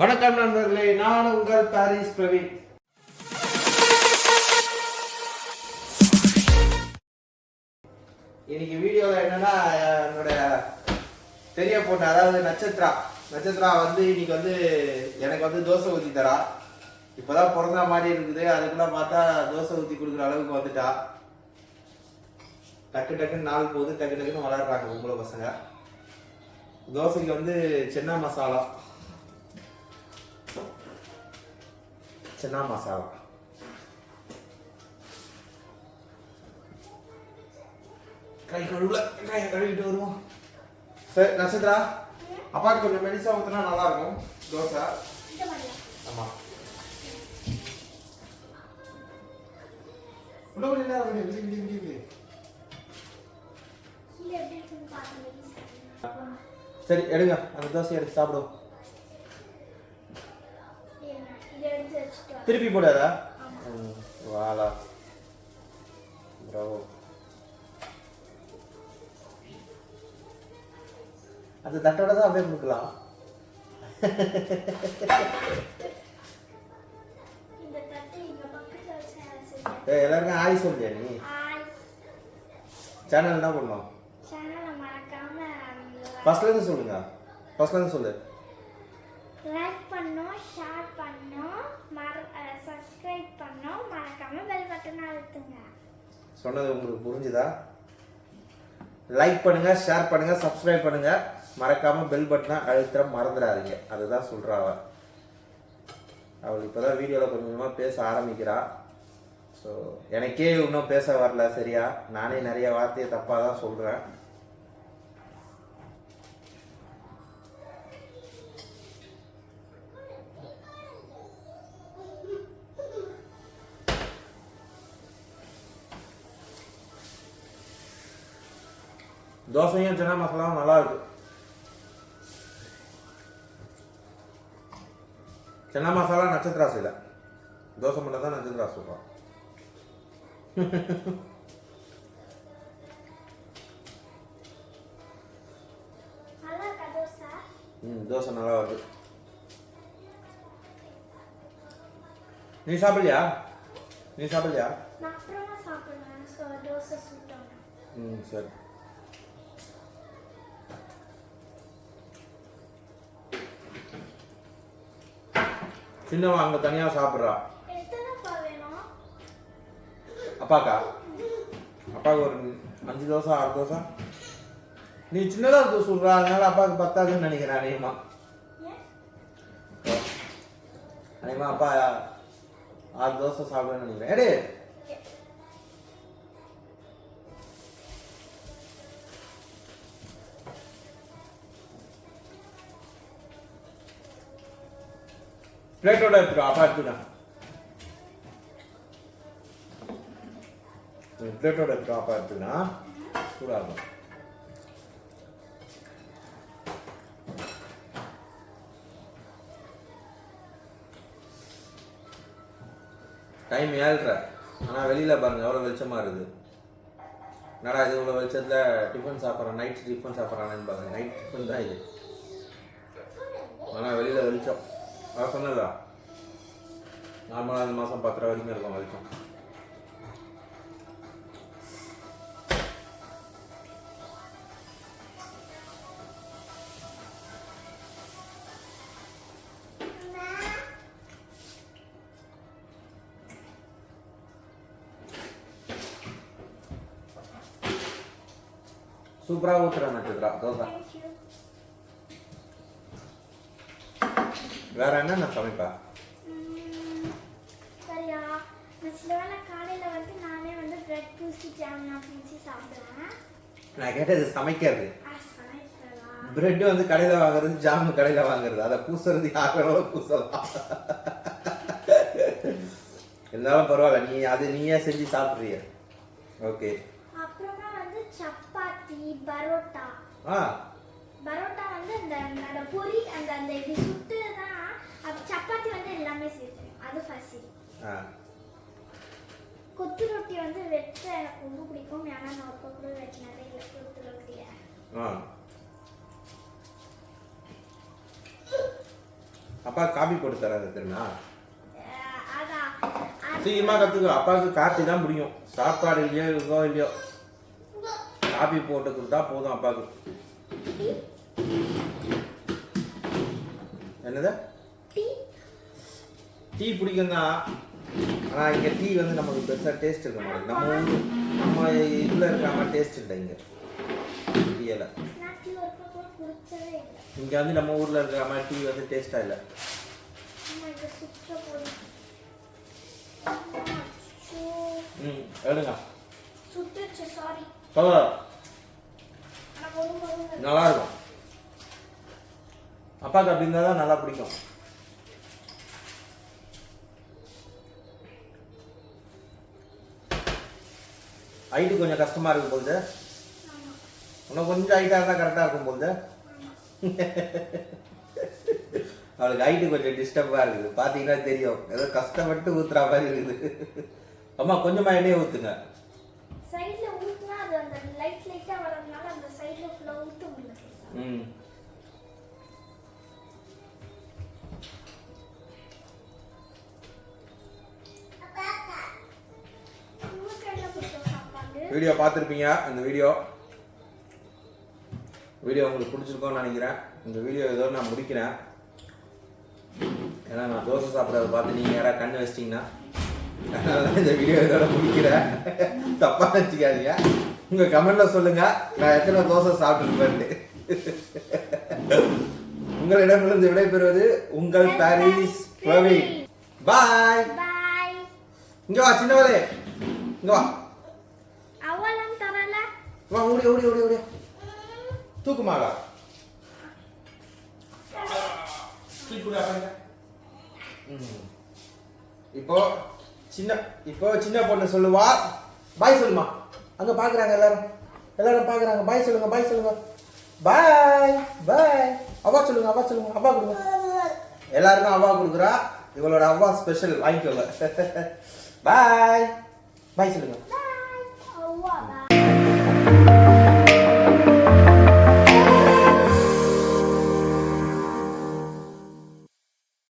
வணக்கம் நண்பர்களே நான் உங்கள் பாரிஸ் பிரவீன். இன்னைக்கு வீடியோவில் என்னன்னா என்னோட பெரிய பொண்ணு அதாவது நட்சத்திரா நட்சத்திரா வந்து இன்னைக்கு வந்து எனக்கு வந்து தோசை ஊற்றி தரா. இப்போதான் பிறந்த மாதிரி இருக்குது. அதுக்குள்ள பார்த்தா தோசை ஊற்றி கொடுக்குற அளவுக்கு வந்துட்டா. டக்கு டக்குன்னு நாள் போகுது. டக்கு டக்குன்னு வளர்றாங்க உங்களை பசங்க. தோசைக்கு வந்து சென்னா மசாலா. சென்னா மசாலா கை கழுவுல கையை கழுவிட்டு வருவோம். சரி நட்சத்திரா அப்பாவுக்கு கொஞ்சம் மெடிசா ஊற்றினா நல்லா இருக்கும் தோசை. ஆமா. உள்ள விடு, விடு, விடு, விடு. சரி எடுங்க. அந்த தோசை எடுத்து சாப்பிடுவோம். திருப்பி போடாதா? ம், வாலா ப்ரோ. அந்த தட்டோட தான் அப்படியே கொடுக்கலாம் எல்லாருக்கும் ஆய் சொல்லியா நீ? சேனல் என்ன பண்ணோம்? ஃபர்ஸ்ட்ல இருந்து சொல்லுங்க. ஃபர்ஸ்ட்ல இருந்து சொல்லு. லைக் பண்ணோம் ஷேர் பண்ணோம் மற சப்ஸ்கிரைப் பண்ணோம் மறக்காம பெல் பட்டன் அழுத்துங்க. சொன்னது உங்களுக்கு புரிஞ்சுதா? லைக் பண்ணுங்க ஷேர் பண்ணுங்க சப்ஸ்கிரைப் பண்ணுங்க. மறக்காம பெல் பட்டனை அழுத்த மறந்துடாதீங்க. அதுதான் சொல்றா அவ. அவள் இப்போதான் வீடியோவில் கொஞ்சம் கொஞ்சமாக பேச ஆரம்பிக்கிறா. ஸோ எனக்கே இன்னும் பேச வரல சரியா? நானே நிறைய வார்த்தையை தப்பாக தான் சொல்கிறேன் தோசையும் சின்ன மசாலாவும் நல்லா இருக்கு சின்ன மசாலா நட்சத்திரா செய்யல தோசை மட்டும் தான் நட்சத்திரா சொல்றான் நல்லா இருக்கா தோசை? ம் தோசை நல்லா வருது நீ சாப்பிடலையா? நீ சாப்பிடலையா? ம் சரி. சின்னவன் அங்கே தனியாக சாப்பிட்றா. அப்பாக்கா? அப்பாவுக்கு ஒரு அஞ்சு தோசை ஆறு தோசை. நீ சின்னதாக தோசை சொல்கிறா அதனால அப்பாவுக்கு பத்தாதுன்னு நினைக்கிறேன் அநேகமா. ஏன் அப்பா ஆறு தோசை சாப்பிடுன்னு நினைக்கிறேன். ஏடே பிளேட்டோட எடுத்துக்கோ அப்பா எடுத்துக்கா. பிளேட்டோட எடுத்துக்கோ அப்பா எடுத்துக்கா. சூடாகும். டைம் ஏழ்ரை. ஆனால் வெளியில் பாருங்க எவ்வளோ வெளிச்சமாக இருக்குது. என்னடா இது இவ்வளோ வெளிச்சத்தில் டிஃபன் சாப்பிட்றேன்? நைட் டிஃபன் சாப்பிட்றானேன்னு பாருங்க. நைட் டிஃபன் தான் இது. ஆனால் வெளியில் வெளிச்சம். அதான் சொன்னதா நார்மலாக இந்த மாதம் பத்தரை வரைக்கும் இருக்கும் வெளிச்சம் சூப்பராக ஊற்றுறேன் நட்சத்திரா தோசை வேற என்னென்ன சமைப்பா? சரியா. நான் சில வேளை காலையில் வந்து நானே வந்து பிரெட் பூசி ஜாம் பூசி சாப்பிடுவேன். நான் கேட்டது சமைக்கிறதா. பிரெட் வந்து கடையில் வாங்குறது ஜாமு கடையில் வாங்குறது. அதை பூசுறது யாரோட பூசலாம். இருந்தாலும் பரவாயில்ல நீ அது நீயே செஞ்சு சாப்பிட்றிய. ஓகே அப்புறமா வந்து சப்பாத்தி பரோட்டா. ஆ. பரோட்டா வந்து அந்த அந்த பொரி அந்த அந்த இப்படி சுட்டு தான் சப்பாத்தி வந்து எல்லாமே சேர்த்துரும் அது ஃபர்ஸ்ட் ஆ. கொத்து ரொட்டி வந்து வெட்ட எனக்கு ரொம்ப பிடிக்கும். ஏன்னா நான் அப்போ கூட வெட்டினதே இல்லை கொத்து ரொட்டியை. அப்பா காபி போட்டு தராது தெரியுமா சீக்கிரமா கத்துக்கோ. அப்பாவுக்கு காப்பி தான் முடியும் சாப்பாடு இல்லையோ இருக்கோ இல்லையோ. காபி போட்டு கொடுத்தா போதும் அப்பாவுக்கு. என்னது? டீ. பிடிக்கும் தான் ஆனால் இங்கே டீ வந்து நமக்கு பெருசாக டேஸ்ட் இருக்க மாட்டேங்குது. நம்ம நம்ம இதில் இருக்காம டேஸ்ட் இல்லை இங்கே. டீயில் இங்கே வந்து நம்ம ஊரில் இருக்கிற மாதிரி டீ வந்து டேஸ்ட்டாக இல்லை. ம் எடுங்க. சுட்டுச்சு சாரி ஒன்று நல்லா இருக்கும் அப்பாவுக்கு அப்படி இருந்தால் தான் நல்லா பிடிக்கும். ஹைட்டு கொஞ்சம் கஷ்டமாக இருக்கும் போது ஆமாம் இன்னும் கொஞ்சம் ஹைட்டாக இருந்தால் கரெக்டாக இருக்கும் போது அவளுக்கு ஹைட்டு கொஞ்சம் டிஸ்டர்பாக இருக்குது. பார்த்தீங்கன்னா தெரியும். ஏதோ கஷ்டப்பட்டு ஊத்துற மாதிரி இருக்குது. அம்மா கொஞ்சமாக எண்ணெயை ஊற்றுங்க வீடியோ பார்த்துருப்பீங்க இந்த வீடியோ. வீடியோ உங்களுக்கு பிடிச்சிருக்கோன்னு நினைக்கிறேன். இந்த வீடியோ ஏதோ நான் முடிக்கிறேன். ஏன்னா நான் தோசை சாப்பிட்றத பார்த்து நீங்கள் யாராவது கண்ணு வச்சிட்டிங்கன்னா அதனால இந்த வீடியோ இதோட முடிக்கிறேன். தப்பாக நினச்சிக்காதீங்க. உங்கள் கமெண்ட்டில் சொல்லுங்கள் நான் எத்தனை தோசை சாப்பிட்டுருப்பேன்ட்டு. உங்களிடமிருந்து விடைபெறுவது உங்கள் பாரிஸ் பிரவீன். பாய் இங்க வா சின்னவளே. இங்க வா. அவலம் தரல. வா ஓடி ஓடி ஓடி ஓடி. தூக்குமாடா இப்போ சின்ன இப்போ சின்ன பொண்ணு சொல்லுவா. பாய் சொல்லுமா. அங்க பாக்குறாங்க எல்லாரும். எல்லாரும் பாக்குறாங்க. பாய் சொல்லுங்க பாய் சொல்லுங்க. பாய் பாய் அவா சொல்லுங்க அவ்வா சொல்லுங்க அவ்வா கொடுங்க. எல்லாருக்கும் அவா கொடுக்குறா. இவளோட அவா ஸ்பெஷல் வாங்கிக்கோங்க. பாய் பாய் சொல்லுங்க.